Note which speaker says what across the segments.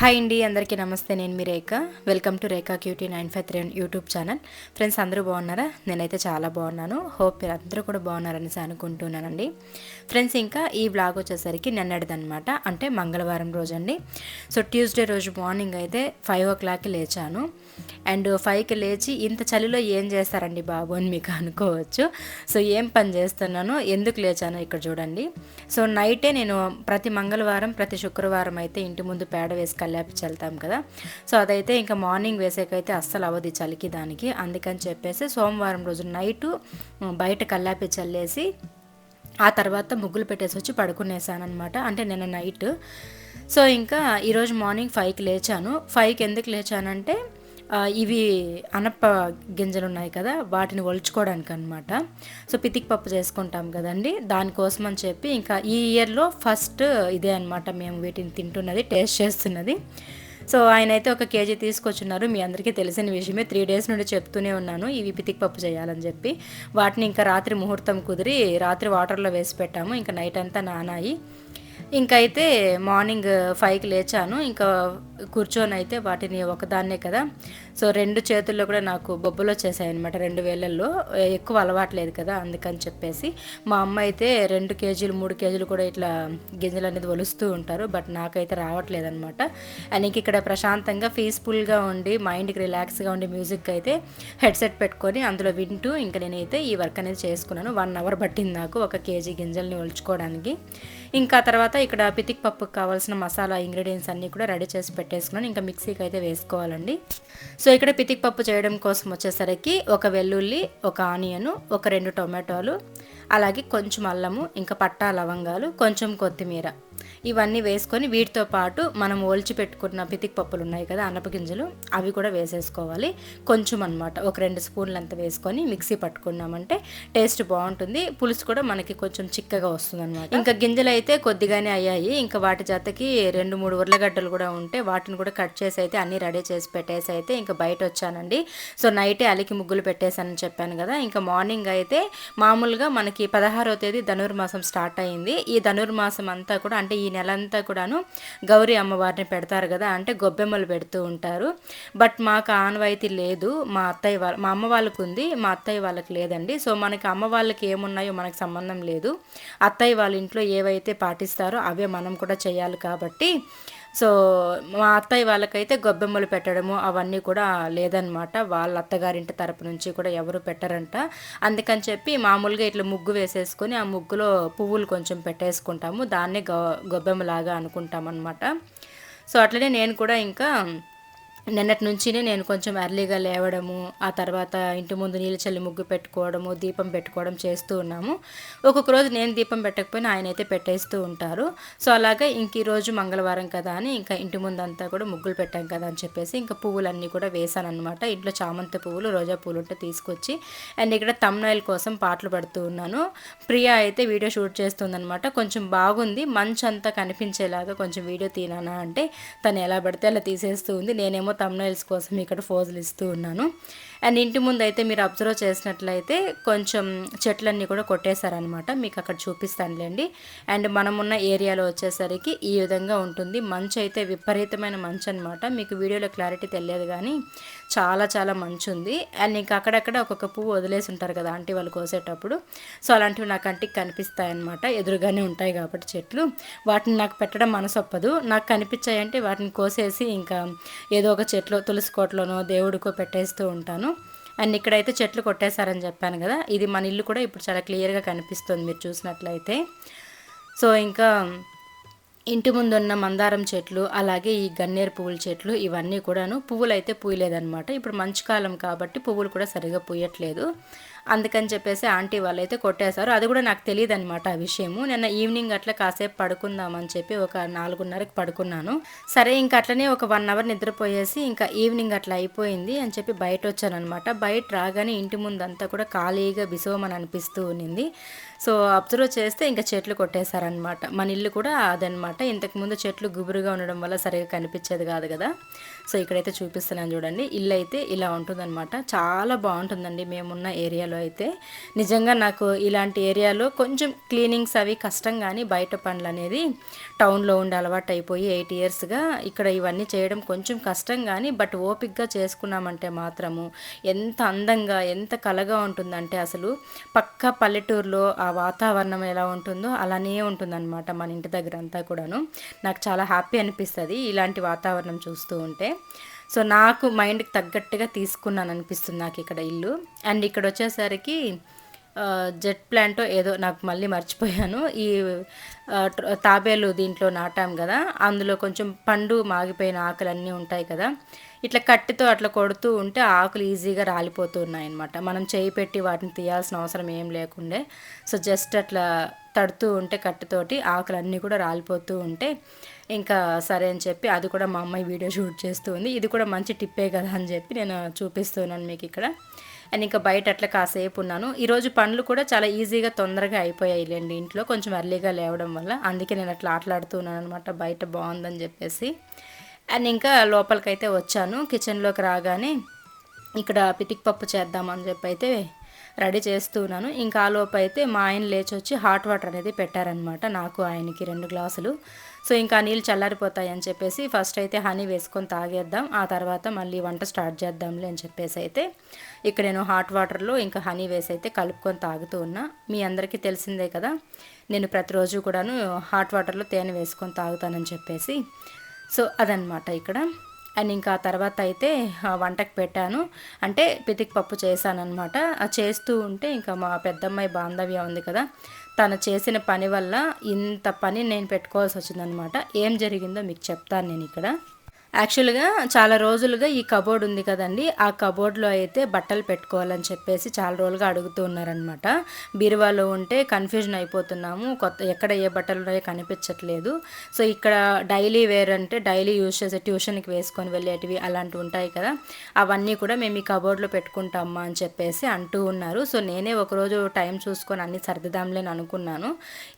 Speaker 1: Hi అండి అందరికీ నమస్తే. నేను మీ Rekha. Welcome to Rekha cutie nine five three YouTube channel friends అందరూ బాగున్నారా? నేనైతే చాలా బాగున్నాను. హోప్ మీరు అందరూ కూడా బాగున్నారనేసి అనుకుంటున్నానండి. ఫ్రెండ్స్ ఇంకా ఈ బ్లాగ్ వచ్చేసరికి నిన్నటిదనమాట అంటే మంగళవారం రోజు అండి సో ట్యూస్డే రోజు మార్నింగ్ అయితే ఫైవ్ ఓ క్లాక్కి లేచాను. అండ్ ఫైవ్కి లేచి ఇంత చలిలో ఏం చేస్తారండి బాబు అని మీకు అనుకోవచ్చు. సో ఏం పని చేస్తున్నానో ఎందుకు లేచానో ఇక్కడ చూడండి. సో నైటే నేను ప్రతి మంగళవారం ప్రతి శుక్రవారం అయితే ఇంటి ముందు పేడ వేసి కల్లాపి చల్లుతాం కదా. సో అదైతే ఇంకా మార్నింగ్ వేసేకైతే అస్సలు అవ్వదు చలికి దానికి. అందుకని చెప్పేసి సోమవారం రోజు నైటు బయట కల్లాపి చల్లేసి ఆ తర్వాత ముగ్గులు పెట్టేసి వచ్చి పడుకునేసాను అనమాట అంటే నిన్న నైట్. సో ఇంకా ఈరోజు మార్నింగ్ ఫైవ్కి లేచాను. ఫైవ్కి ఎందుకు లేచానంటే ఇవి అనప గింజలు ఉన్నాయి కదా వాటిని ఒలుచుకోవడానికి అనమాట సో పితికి పప్పు చేసుకుంటాం కదండి. దానికోసం అని చెప్పి ఇంకా ఈ ఇయర్లో ఫస్ట్ ఇదే అనమాట మేము వీటిని తింటున్నది టేస్ట్ చేస్తున్నది. సో ఆయన అయితే ఒక కేజీ తీసుకొచ్చున్నారు. మీ అందరికీ తెలిసిన విషయమే. త్రీ డేస్ నుండి చెప్తూనే ఉన్నాను ఇవి పితికి పప్పు చేయాలని చెప్పి. వాటిని ఇంకా రాత్రి ముహూర్తం కుదిరి రాత్రి వాటర్లో వేసి పెట్టాము. ఇంకా నైట్ అంతా నానాయి. ఇంకైతే మార్నింగ్ ఫైవ్కి లేచాను. ఇంకా కూర్చొని అయితే వాటిని ఒకదాన్నే కదా. సో రెండు చేతుల్లో కూడా నాకు బొబ్బలు వచ్చేసాయి అనమాట రెండు వేలల్లో. ఎక్కువ అలవాట్లేదు కదా అందుకని చెప్పేసి. మా అమ్మ అయితే రెండు కేజీలు మూడు కేజీలు కూడా ఇట్లా గింజలు అనేది ఒలుస్తూ ఉంటారు బట్ నాకైతే రావట్లేదు అనమాట అండ్ ఇంక ఇక్కడ ప్రశాంతంగా పీస్ఫుల్గా ఉండి మైండ్కి రిలాక్స్గా ఉండి మ్యూజిక్ అయితే హెడ్సెట్ పెట్టుకొని అందులో వింటూ ఇంకా నేనైతే ఈ వర్క్ అనేది చేసుకున్నాను. వన్ అవర్ పట్టింది నాకు ఒక కేజీ గింజల్ని ఒలుచుకోవడానికి. ఇంకా తర్వాత ఇక్కడ పితిక్ పప్పుకి కావాల్సిన మసాలా ఇంగ్రీడియంట్స్ అన్నీ కూడా రెడీ చేసి పెట్టేసుకున్నాను. ఇంకా మిక్సీకి అయితే వేసుకోవాలండి. సో ఇక్కడ పితిక్ పప్పు చేయడం కోసం వచ్చేసరికి ఒక వెల్లుల్లి ఒక ఆనియను ఒక రెండు టొమాటోలు అలాగే కొంచెం అల్లము ఇంకా పట్టా లవంగాలు కొంచెం కొత్తిమీర. ఇవన్నీ వేసుకొని వీటితో పాటు మనం ఒలిచి పెట్టుకున్న పితికి పప్పులు ఉన్నాయి కదా అనప గింజలు అవి కూడా వేసేసుకోవాలి. కొంచెం అనమాట ఒక రెండు స్పూన్లు అంత వేసుకొని మిక్సీ పట్టుకున్నామంటే టేస్ట్ బాగుంటుంది. పులుసు కూడా మనకి కొంచెం చిక్కగా వస్తుంది అనమాట ఇంకా గింజలు అయితే కొద్దిగానే అయ్యాయి. ఇంకా వాటి జతకి రెండు మూడు ఉర్లగడ్డలు కూడా ఉంటే వాటిని కూడా కట్ చేసి అయితే అన్ని రెడీ చేసి పెట్టేసి అయితే ఇంకా బయట వచ్చానండి. సో నైటే అలికి ముగ్గులు పెట్టేశానని చెప్పాను కదా. ఇంకా మార్నింగ్ అయితే మామూలుగా మనకి పదహారవ తేదీ ధనుర్మాసం స్టార్ట్ అయింది. ఈ ధనుర్మాసం అంతా కూడా అంటే ఈ నెల అంతా కూడాను గౌరీ అమ్మవారిని పెడతారు కదా అంటే గొబ్బెమ్మలు పెడుతూ ఉంటారు. బట్ మాకు ఆనవాయితీ లేదు. మా అత్తయ్య వాళ్ళ మా అమ్మ వాళ్ళకు ఉంది మా అత్తయ్య వాళ్ళకి లేదండి. సో మనకి అమ్మ వాళ్ళకి ఏమున్నాయో మనకు సంబంధం లేదు. అత్తయ్య వాళ్ళ ఇంట్లో ఏవైతే పాటిస్తారో అవే మనం కూడా చేయాలి కాబట్టి సో మా అత్తయ్య వాళ్ళకైతే గొబ్బెమ్మలు పెట్టడము అవన్నీ కూడా లేదనమాట వాళ్ళ అత్తగారింటి తరపు నుంచి కూడా ఎవరు పెట్టరంట. అందుకని చెప్పి మామూలుగా ఇట్లా ముగ్గు వేసేసుకొని ఆ ముగ్గులో పువ్వులు కొంచెం పెట్టేసుకుంటాము. దాన్నే గొ గొబ్బెమ్మలాగా అనుకుంటాం అనమాట సో అట్లనే నేను కూడా ఇంకా నిన్నటి నుంచినే నేను కొంచెం ఎర్లీగా లేవడము ఆ తర్వాత ఇంటి ముందు నీళ్ళు చల్లి ముగ్గు పెట్టుకోవడము దీపం పెట్టుకోవడం చేస్తూ ఉన్నాము. ఒక్కొక్క రోజు నేను దీపం పెట్టకపోయినా ఆయన అయితే పెట్టేస్తూ ఉంటారు. సో అలాగే ఇంక ఈ రోజు మంగళవారం కదా అని ఇంకా ఇంటి ముందు అంతా కూడా ముగ్గులు పెట్టాం కదా అని చెప్పేసి ఇంకా పువ్వులన్నీ కూడా వేసాను అనమాట ఇంట్లో చామంతి పువ్వులు రోజా పువ్వులు ఉంటే తీసుకొచ్చి అండ్ ఇక్కడ తమ్నాయిల్ కోసం పాటలు పడుతూ ఉన్నాను. ప్రియా అయితే వీడియో షూట్ చేస్తుందనమాట కొంచెం బాగుంది మంచంతా అంతా కనిపించేలాగా కొంచెం వీడియో తీనానా అంటే తను ఎలా పడితే అలా తీసేస్తూ ఉంది. నేనేమో తమ్నైల్స్ కోసం ఇక్కడ ఫోజులు ఇస్తూ ఉన్నాను. అండ్ ఇంటి ముందు అయితే మీరు అబ్జర్వ్ చేసినట్లయితే కొంచెం చెట్లన్నీ కూడా కొట్టేశారనమాట మీకు అక్కడ చూపిస్తానులేండి. అండ్ మనమున్న ఏరియాలో వచ్చేసరికి ఈ విధంగా ఉంటుంది. మంచు అయితే విపరీతమైన మంచు అనమాట మీకు వీడియోలో క్లారిటీ తెలియదు కానీ చాలా చాలా మంచు ఉంది. అండ్ ఇంకా అక్కడక్కడ ఒక్కొక్క పువ్వు వదిలేసి ఉంటారు కదా ఆంటీ వాళ్ళు కోసేటప్పుడు. సో అలాంటివి నాకు కంటికి కనిపిస్తాయన్నమాట. ఎదురుగానే ఉంటాయి కాబట్టి చెట్లు. వాటిని నాకు పెట్టడం మనసొప్పదు. నాకు కనిపించాయంటే వాటిని కోసేసి ఇంకా ఏదో ఒక చెట్లో తులసి కోటలోనో దేవుడికో పెట్టేస్తూ ఉంటాను. అండ్ ఇక్కడైతే చెట్లు కొట్టేశారని చెప్పాను కదా ఇది మన ఇల్లు కూడా ఇప్పుడు చాలా క్లియర్గా కనిపిస్తుంది మీరు చూసినట్లయితే. సో ఇంకా ఇంటి ముందు ఉన్న మందారం చెట్లు అలాగే ఈ గన్నేరు పువ్వుల చెట్లు ఇవన్నీ కూడాను పువ్వులు అయితే పూయలేదన్నమాట. ఇప్పుడు మంచు కాలం కాబట్టి పువ్వులు కూడా సరిగా పూయట్లేదు. అందుకని చెప్పేసి ఆంటీ వాళ్ళు అయితే కొట్టేశారు. అది కూడా నాకు తెలియదు అనమాట ఆ విషయము. నిన్న ఈవినింగ్ అట్లా కాసేపు పడుకుందామని చెప్పి ఒక నాలుగున్నరకి పడుకున్నాను. సరే ఇంకా అట్లనే ఒక వన్ అవర్ నిద్రపోయేసి ఇంకా ఈవినింగ్ అట్లా అయిపోయింది అని చెప్పి బయట వచ్చాను అనమాట బయట రాగానే ఇంటి ముందంతా కూడా ఖాళీగా బిసోమని అనిపిస్తూ ఉన్నింది సో అబ్జర్వ్ చేస్తే ఇంకా చెట్లు కొట్టేశారనమాట మన ఇల్లు కూడా అదనమాట ఇంతకుముందు చెట్లు గుబురుగా ఉండడం వల్ల సరిగా కనిపించేది కాదు కదా. సో ఇక్కడైతే చూపిస్తున్నాను చూడండి. ఇల్లు అయితే ఇలా ఉంటుందన్నమాట. చాలా బాగుంటుందండి మేమున్న ఏరియాలో అయితే. నిజంగా నాకు ఇలాంటి ఏరియాలో కొంచెం క్లీనింగ్స్ అవి కష్టం కానీ బయట పనులు అనేది టౌన్లో ఉండే అలవాటు అయిపోయి ఎయిట్ ఇయర్స్గా ఇక్కడ ఇవన్నీ చేయడం కొంచెం కష్టం కానీ బట్ ఓపిక్గా చేసుకున్నామంటే మాత్రము ఎంత అందంగా ఎంత కలగా ఉంటుందంటే అసలు పక్క పల్లెటూరులో ఆ వాతావరణం ఎలా ఉంటుందో అలానే ఉంటుందన్నమాట మన ఇంటి దగ్గర అంతా కూడాను. నాకు చాలా హ్యాపీ అనిపిస్తుంది ఇలాంటి వాతావరణం చూస్తూ ఉంటే. సో నాకు మైండ్కి తగ్గట్టుగా తీసుకున్నాను అనిపిస్తుంది నాకు ఇక్కడ ఇల్లు. అండ్ ఇక్కడ వచ్చేసరికి జెట్ ప్లాంటో ఏదో నాకు మళ్ళీ మర్చిపోయాను. ఈ తాబేలు దీంట్లో నాటాం కదా అందులో కొంచెం పండు మాగిపోయిన ఆకులు అన్నీ ఉంటాయి కదా ఇట్లా కట్టెతో అట్లా కొడుతూ ఉంటే ఆకులు ఈజీగా రాలిపోతున్నాయి అనమాట మనం చేయి పెట్టి వాటిని తీయాల్సిన అవసరం ఏం లేకుండే. సో జస్ట్ అట్లా తడుతూ ఉంటే కట్టెతోటి ఆకులు అన్నీ కూడా రాలిపోతూ ఉంటే ఇంకా సరే అని చెప్పి అది కూడా మా అమ్మాయి వీడియో షూట్ చేస్తూ ఉంది. ఇది కూడా మంచి టిప్పే కదా అని చెప్పి నేను చూపిస్తున్నాను మీకు ఇక్కడ. అండ్ ఇంకా బయట అట్లా కాసేపు ఉన్నాను. ఈరోజు పనులు కూడా చాలా ఈజీగా తొందరగా అయిపోయాయి లేండి ఇంట్లో. కొంచెం ఎర్లీగా లేవడం వల్ల. అందుకే నేను అట్లా ఆటలాడుతున్నాను అనమాట బయట బాగుందని చెప్పేసి. అండ్ ఇంకా లోపలికైతే వచ్చాను. కిచెన్లోకి రాగానే ఇక్కడ పితిక్ పప్పు చేద్దామని చెప్పి అయితే రెడీ చేస్తున్నాను ఇంకా ఆలోపు లోపు అయితే మా ఆయన లేచి వచ్చి హాట్ వాటర్ అనేది పెట్టారనమాట నాకు ఆయనకి రెండు గ్లాసులు. సో ఇంకా నీళ్ళు చల్లారిపోతాయి అని చెప్పేసి ఫస్ట్ అయితే హనీ వేసుకొని తాగేద్దాం. ఆ తర్వాత మళ్ళీ వంట స్టార్ట్ చేద్దాంలే అని చెప్పేసి అయితే ఇక్కడ నేను హాట్ వాటర్లో ఇంకా హనీ వేసి అయితే కలుపుకొని తాగుతూ ఉన్నా. మీ అందరికీ తెలిసిందే కదా నేను ప్రతిరోజు కూడాను హాట్ వాటర్లో తేనె వేసుకొని తాగుతానని చెప్పేసి. సో అదనమాట ఇక్కడ. అండ్ ఇంకా తర్వాత అయితే వంటకు పెట్టాను. అంటే పితిక్ పప్పు చేశానమాట చేస్తూ ఉంటే ఇంకా మా పెద్దమ్మాయి బాంధవ్యం ఉంది కదా తను చేసిన పని వల్ల ఇంత పని నేను పెట్టుకోవాల్సి వచ్చిందనమాట ఏం జరిగిందో మీకు చెప్తాను నేను ఇక్కడ. యాక్చువల్గా చాలా రోజులుగా ఈ కబోర్డ్ ఉంది కదండి. ఆ కబోర్డ్లో అయితే బట్టలు పెట్టుకోవాలని చెప్పేసి చాలా రోజులుగా అడుగుతూ ఉన్నారనమాట బీరువాలో ఉంటే కన్ఫ్యూజన్ అయిపోతున్నాము. కొత్త ఎక్కడ ఏ బట్టలు ఉన్నాయో కనిపించట్లేదు. సో ఇక్కడ డైలీ వేర్ అంటే డైలీ యూజ్ చేసే ట్యూషన్కి వేసుకొని వెళ్ళేటివి అలాంటివి ఉంటాయి కదా. అవన్నీ కూడా మేము ఈ కబోర్డ్లో పెట్టుకుంటామా అని చెప్పేసి అంటూ ఉన్నారు. సో నేనే ఒకరోజు టైం చూసుకొని అన్ని సర్దిదాంలేని అనుకున్నాను.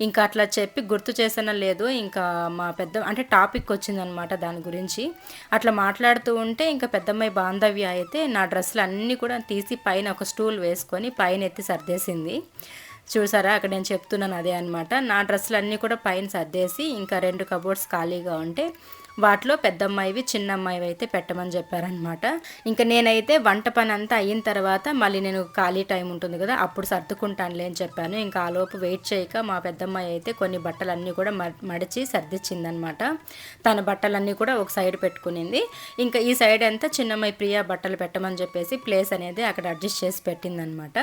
Speaker 1: ఇంకా అట్లా చెప్పి గుర్తు చేసిన లేదు ఇంకా మా పెద్ద అంటే టాపిక్ వచ్చిందనమాట దాని గురించి. అట్లా మాట్లాడుతూ ఉంటే ఇంకా పెద్దమ్మాయి బాంధవ్య అయితే నా డ్రెస్సులు అన్నీ కూడా తీసి పైన ఒక స్టూల్ వేసుకొని పైన ఎత్తి సర్దేసింది. చూసారా? అక్కడ నేను చెప్తున్నాను అదే అనమాట నా డ్రెస్సులు అన్నీ కూడా పైన సర్దేసి ఇంకా రెండు కబోర్డ్స్ ఖాళీగా ఉంటే వాటిలో పెద్దమ్మాయివి చిన్నమ్మాయివి అయితే పెట్టమని చెప్పారనమాట ఇంకా నేనైతే వంట పని అంతా అయిన తర్వాత మళ్ళీ నేను ఖాళీ టైం ఉంటుంది కదా అప్పుడు సర్దుకుంటానులే అని చెప్పాను. ఇంకా ఆలోపు వెయిట్ చేయక మా పెద్దమ్మాయి అయితే కొన్ని బట్టలన్నీ కూడా మడిచి సర్దిచ్చిందనమాట తన బట్టలన్నీ కూడా ఒక సైడ్ పెట్టుకునింది. ఇంకా ఈ సైడ్ అంతా చిన్నమ్మాయి ప్రియా బట్టలు పెట్టమని చెప్పేసి ప్లేస్ అనేది అక్కడ అడ్జస్ట్ చేసి పెట్టిందనమాట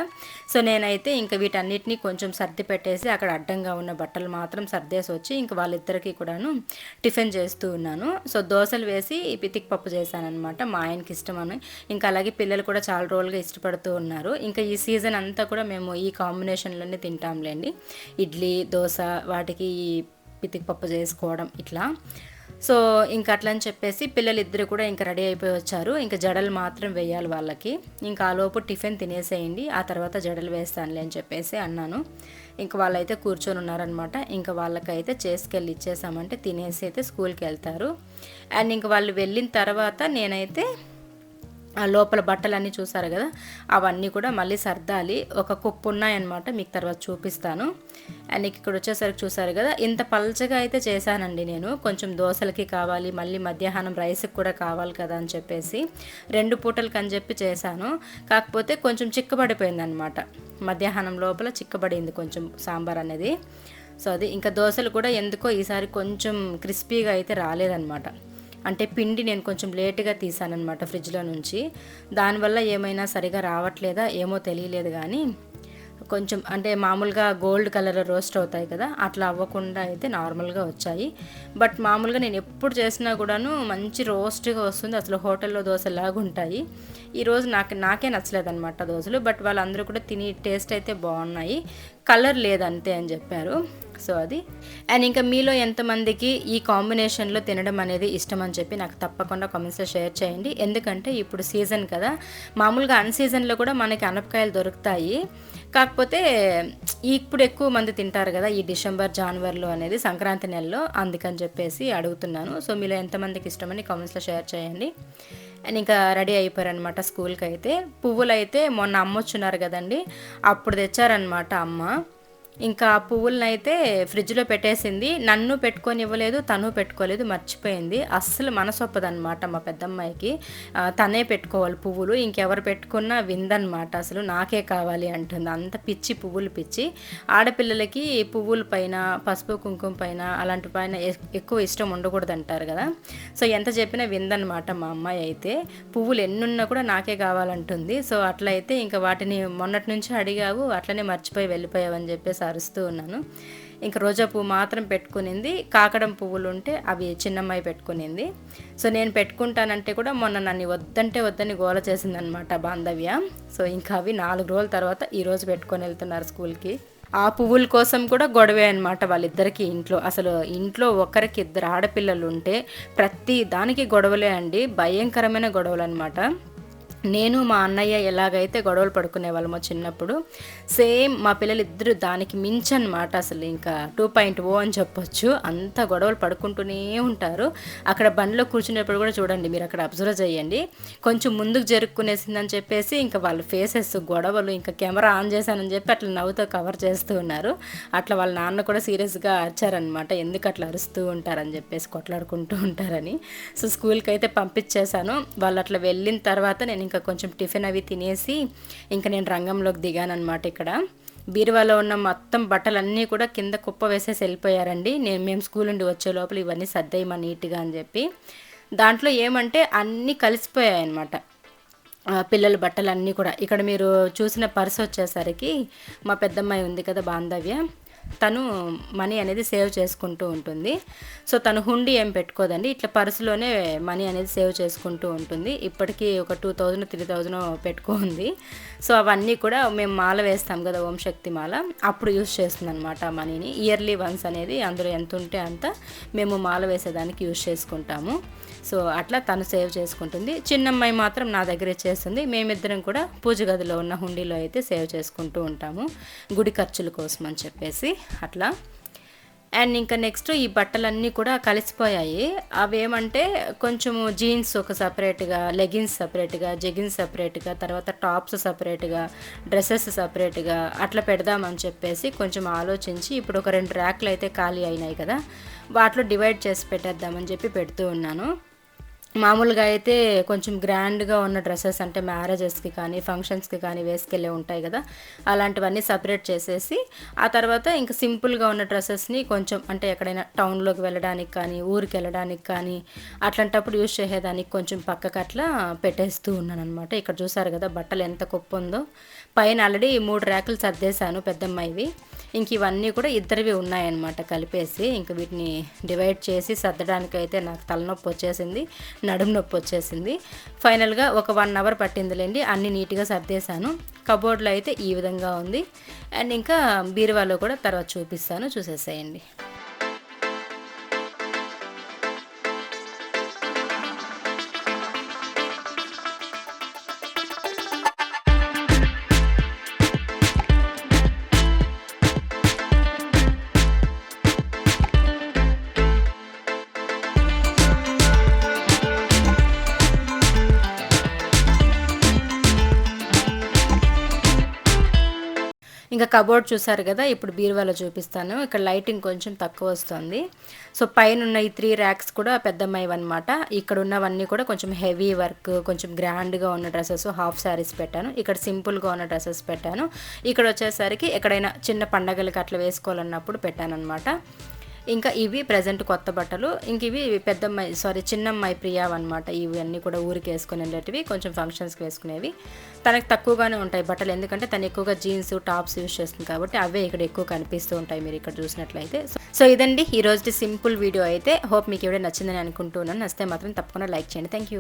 Speaker 1: సో నేనైతే ఇంకా వీటన్నిటిని కొంచెం సర్ది పెట్టేసి అక్కడ అడ్డంగా ఉన్న బట్టలు మాత్రం సర్దేసి వచ్చి ఇంకా వాళ్ళిద్దరికీ కూడాను టిఫిన్ చేస్తూ ఉన్నాను. చేశాను. సో దోశలు వేసి పితిక్ పప్పు చేశాను అనమాట మా ఆయనకి ఇష్టం అని ఇంకా అలాగే పిల్లలు కూడా చాలా రోజులుగా ఇష్టపడుతూ ఉన్నారు. ఇంకా ఈ సీజన్ అంతా కూడా మేము ఈ కాంబినేషన్లోనే తింటాంలేండి. ఇడ్లీ దోశ వాటికి పితిక్ పప్పు చేసుకోవడం ఇట్లా. సో ఇంకా అట్లా అని చెప్పేసి పిల్లలు ఇద్దరు కూడా ఇంకా రెడీ అయిపోయి వచ్చారు. ఇంకా జడలు మాత్రం వేయాలి వాళ్ళకి. ఇంకా ఆ లోపు టిఫిన్ తినేసేయండి. ఆ తర్వాత జడలు వేస్తానులే అని చెప్పేసి అన్నాను. ఇంకా వాళ్ళైతే కూర్చొని ఉన్నారనమాట ఇంకా వాళ్ళకైతే చేసుకెళ్ళి ఇచ్చేసామంటే తినేసి అయితే స్కూల్కి వెళ్తారు. అండ్ ఇంక వాళ్ళు వెళ్ళిన తర్వాత నేనైతే లోపల బట్టలన్నీ చూసారు కదా? అవన్నీ కూడా మళ్ళీ సర్దాలి. ఒక కుప్పు ఉన్నాయన్నమాట మీకు తర్వాత చూపిస్తాను. అండ్ ఇక్కడ వచ్చేసరికి చూసారు కదా ఇంత పల్చగా అయితే చేశానండి నేను. కొంచెం దోశలకి కావాలి మళ్ళీ మధ్యాహ్నం రైస్కి కూడా కావాలి కదా అని చెప్పేసి రెండు పూటలకి అని చెప్పి చేశాను. కాకపోతే కొంచెం చిక్కబడిపోయింది అనమాట మధ్యాహ్నం లోపల చిక్కబడింది కొంచెం సాంబార్ అనేది. సో అది ఇంకా దోశలు కూడా ఎందుకో ఈసారి కొంచెం క్రిస్పీగా అయితే రాలేదన్నమాట. అంటే పిండి నేను కొంచెం లేటుగా అనమాట ఫ్రిడ్జ్లో నుంచి. దానివల్ల ఏమైనా సరిగా రావట్లేదా ఏమో తెలియలేదు కానీ కొంచెం అంటే మామూలుగా గోల్డ్ కలర్ రోస్ట్ అవుతాయి కదా అట్లా అవ్వకుండా అయితే నార్మల్గా వచ్చాయి. బట్ మామూలుగా నేను ఎప్పుడు చేసినా కూడాను మంచి రోస్ట్గా వస్తుంది అసలు హోటల్లో దోశలాగా ఉంటాయి. ఈరోజు నాకు నాకే నచ్చలేదన్నమాట దోశలు బట్ వాళ్ళందరూ కూడా తిని టేస్ట్ అయితే బాగున్నాయి. కలర్ లేదంతే అని చెప్పారు. సో అది. అండ్ ఇంకా మీలో ఎంతమందికి ఈ కాంబినేషన్లో తినడం అనేది ఇష్టం అని చెప్పి నాకు తప్పకుండా కామెంట్స్లో షేర్ చేయండి. ఎందుకంటే ఇప్పుడు సీజన్ కదా మామూలుగా అన్ సీజన్లో కూడా మనకి అనపకాయలు దొరుకుతాయి. కాకపోతే ఇప్పుడు ఎక్కువ మంది తింటారు కదా ఈ డిసెంబర్ జనవరిలో అనేది సంక్రాంతి నెలలో అందుకని చెప్పేసి అడుగుతున్నాను. సో మీలో ఎంతమందికి ఇష్టమని కామెంట్స్లో షేర్ చేయండి. అండ్ ఇంకా రెడీ అయిపోయారనమాట స్కూల్కి అయితే పువ్వులు అయితే మొన్న అమ్మ వచ్చున్నారు కదండి అప్పుడు తెచ్చారనమాట అమ్మ. ఇంకా ఆ పువ్వులను అయితే ఫ్రిడ్జ్లో పెట్టేసింది. నన్ను పెట్టుకొని ఇవ్వలేదు తను పెట్టుకోలేదు మర్చిపోయింది. అస్సలు మనసొప్పదనమాట మా పెద్దమ్మాయికి. తనే పెట్టుకోవాలి పువ్వులు ఇంకెవరు పెట్టుకున్నా విందనమాట అసలు. నాకే కావాలి అంటుంది. అంత పిచ్చి పువ్వులు పిచ్చి. ఆడపిల్లలకి పువ్వుల పైన పసుపు కుంకుమ పైన అలాంటి పైన ఎక్కువ ఇష్టం ఉండకూడదు అంటారు కదా. సో ఎంత చెప్పినా విందనమాట మా అమ్మాయి అయితే. పువ్వులు ఎన్నున్నా కూడా నాకే కావాలంటుంది. సో అట్లయితే ఇంకా వాటిని మొన్నటి నుంచి అడిగావు అట్లనే మర్చిపోయి వెళ్ళిపోయావని చెప్పేసి అరుస్తూ ఉన్నాను. ఇంక రోజా పువ్వు మాత్రం పెట్టుకునింది. కాకడం పువ్వులు ఉంటే అవి చిన్నమ్మాయి పెట్టుకునింది. సో నేను పెట్టుకుంటానంటే కూడా మొన్న నన్ను వద్దంటే వద్దని గోల చేసిందనమాట బాంధవ్య. సో ఇంకా అవి నాలుగు రోజుల తర్వాత ఈరోజు పెట్టుకొని వెళ్తున్నారు స్కూల్కి. ఆ పువ్వుల కోసం కూడా గొడవే అనమాట వాళ్ళిద్దరికి ఇంట్లో. అసలు ఇంట్లో ఒకరికి ఇద్దరు ఆడపిల్లలు ఉంటే ప్రతి దానికి గొడవలే అండి. భయంకరమైన గొడవలు అనమాట నేను మా అన్నయ్య ఎలాగైతే గొడవలు పడుకునే వాళ్ళమో చిన్నప్పుడు సేమ్ మా పిల్లలు ఇద్దరు దానికి మించనమాట అసలు ఇంకా టూ పాయింట్ ఓ అని చెప్పొచ్చు. అంత గొడవలు పడుకుంటూనే ఉంటారు. అక్కడ బండిలో కూర్చునేప్పుడు కూడా చూడండి మీరు అక్కడ అబ్జర్వ్ చేయండి. కొంచెం ముందుకు జరుపుకునేసిందని చెప్పేసి ఇంకా వాళ్ళ ఫేసెస్ గొడవలు ఇంకా కెమెరా ఆన్ చేశానని చెప్పి అట్లా నవ్వుతో కవర్ చేస్తూ ఉన్నారు. అట్లా వాళ్ళ నాన్న కూడా సీరియస్గా అరిచారనమాట ఎందుకు అట్లా అరుస్తూ ఉంటారని చెప్పేసి కొట్లాడుకుంటూ ఉంటారని. సో స్కూల్కి అయితే పంపించేశాను. వాళ్ళు అట్లా వెళ్ళిన తర్వాత నేను ఇంకా కొంచెం టిఫిన్ అవి తినేసి ఇంకా నేను రంగంలోకి దిగాను అనమాట ఇక్కడ. బీరువాలో ఉన్న మొత్తం బట్టలన్నీ కూడా కింద కుప్ప వేసేసి వెళ్ళిపోయారండి. నేను మేము స్కూల్ నుండి వచ్చే లోపల ఇవన్నీ సర్దేయమా నీట్గా అని చెప్పి. దాంట్లో ఏమంటే అన్నీ కలిసిపోయాయి అన్నమాట పిల్లల బట్టలు అన్నీ కూడా. ఇక్కడ మీరు చూసిన పర్స్ వచ్చేసరికి మా పెద్దమ్మాయి ఉంది కదా బాంధవ్య. తను మనీ అనేది సేవ్ చేసుకుంటూ ఉంటుంది. సో తను హుండీ ఏం పెట్టుకోదండి. ఇట్లా పర్సులోనే మనీ అనేది సేవ్ చేసుకుంటూ ఉంటుంది. ఇప్పటికీ ఒక టూ థౌజండ్ త్రీ థౌజండ్ పెట్టుకుంది సో అవన్నీ కూడా మేము మాల వేస్తాం కదా ఓం శక్తి మాల. అప్పుడు యూస్ చేస్తుంది అనమాట ఆ మనీని. ఇయర్లీ వన్స్ అనేది అందులో ఎంత ఉంటే అంత మేము మాల వేసేదానికి యూస్ చేసుకుంటాము. సో అట్లా తను సేవ్ చేసుకుంటుంది. చిన్నమ్మాయి మాత్రం నా దగ్గర చేస్తుంది. మేమిద్దరం కూడా పూజ గదిలో ఉన్న హుండీలో అయితే సేవ్ చేసుకుంటూ ఉంటాము. గుడి ఖర్చుల కోసం అని చెప్పేసి అట్లా. అండ్ ఇంకా నెక్స్ట్ ఈ బట్టలన్నీ కూడా కలిసిపోయాయి. అవేమంటే కొంచెము జీన్స్ ఒక సపరేట్గా లెగిన్స్ సపరేట్గా జెగిన్స్ సపరేట్గా తర్వాత టాప్స్ సపరేట్గా డ్రెస్సెస్ సపరేట్గా అట్లా పెడదామని చెప్పేసి కొంచెం ఆలోచించి ఇప్పుడు ఒక రెండు ర్యాక్లు అయితే ఖాళీ అయినాయి కదా. వాటిలో డివైడ్ చేసి పెట్టేద్దామని చెప్పి పెడుతూ ఉన్నాను. మామూలుగా అయితే కొంచెం గ్రాండ్గా ఉన్న డ్రెస్సెస్ అంటే మ్యారేజెస్కి కానీ ఫంక్షన్స్కి కానీ వేసుకెళ్ళే ఉంటాయి కదా. అలాంటివన్నీ సపరేట్ చేసేసి ఆ తర్వాత ఇంకా సింపుల్గా ఉన్న డ్రెస్సెస్ని కొంచెం అంటే ఎక్కడైనా టౌన్లోకి వెళ్ళడానికి కానీ ఊరికి వెళ్ళడానికి కానీ అట్లాంటప్పుడు యూజ్ చేసేదానికి కొంచెం పక్కకు అట్లా పెట్టేస్తూ ఉన్నాను అనమాట ఇక్కడ చూసారు కదా బట్టలు ఎంత గొప్ప ఉందో. పైన ఆల్రెడీ మూడు ర్యాకులు సర్దేశాను పెద్దమ్మాయివి. ఇంక ఇవన్నీ కూడా ఇద్దరివి ఉన్నాయన్నమాట కలిపేసి. ఇంక వీటిని డివైడ్ చేసి సర్దడానికి అయితే నాకు తలనొప్పి వచ్చేసింది నడుము నొప్పి వచ్చేసింది. ఫైనల్గా ఒక వన్ అవర్ పట్టిందిలేండి అన్ని నీట్గా సర్దేశాను. కబోర్డ్లో అయితే ఈ విధంగా ఉంది. అండ్ ఇంకా బీరువాలో కూడా తర్వాత చూపిస్తాను చూసేసేయండి. ఇంకా కబోర్డ్ చూసారు కదా ఇప్పుడు బీరువాలో చూపిస్తాను. ఇక్కడ లైటింగ్ కొంచెం తక్కువ వస్తుంది. సో పైన ఉన్న ఈ త్రీ ర్యాక్స్ కూడా పెద్దమ్మాయి అనమాట ఇక్కడ ఉన్నవన్నీ కూడా కొంచెం హెవీ వర్క్ కొంచెం గ్రాండ్గా ఉన్న డ్రెస్సెస్ హాఫ్ శారీస్ పెట్టాను. ఇక్కడ సింపుల్గా ఉన్న డ్రెస్సెస్ పెట్టాను. ఇక్కడ వచ్చేసరికి ఎక్కడైనా చిన్న పండగలకి అట్లా వేసుకోవాలన్నప్పుడు పెట్టాను అనమాట ఇంకా ఇవి ప్రజెంట్ కొత్త బట్టలు. ఇంక ఇవి పెద్దమ్మాయి సారీ చిన్నమ్మాయి ప్రియా అనమాట ఇవన్నీ కూడా ఊరికి వేసుకునేటివి కొంచెం ఫంక్షన్స్కి వేసుకునేవి. తనకు తక్కువగానే ఉంటాయి బట్టలు ఎందుకంటే తను ఎక్కువగా జీన్స్ టాప్స్ యూస్ చేస్తుంది కాబట్టి అవే ఇక్కడ ఎక్కువ కనిపిస్తూ ఉంటాయి మీరు ఇక్కడ చూసినట్లయితే. సో ఇదండి ఈ రోజు సింపుల్ వీడియో అయితే. హోప్ మీకు ఎవడే నచ్చిందని అనుకుంటున్నాను. నచ్చితే మాత్రం తప్పకుండా లైక్ చేయండి. Thank you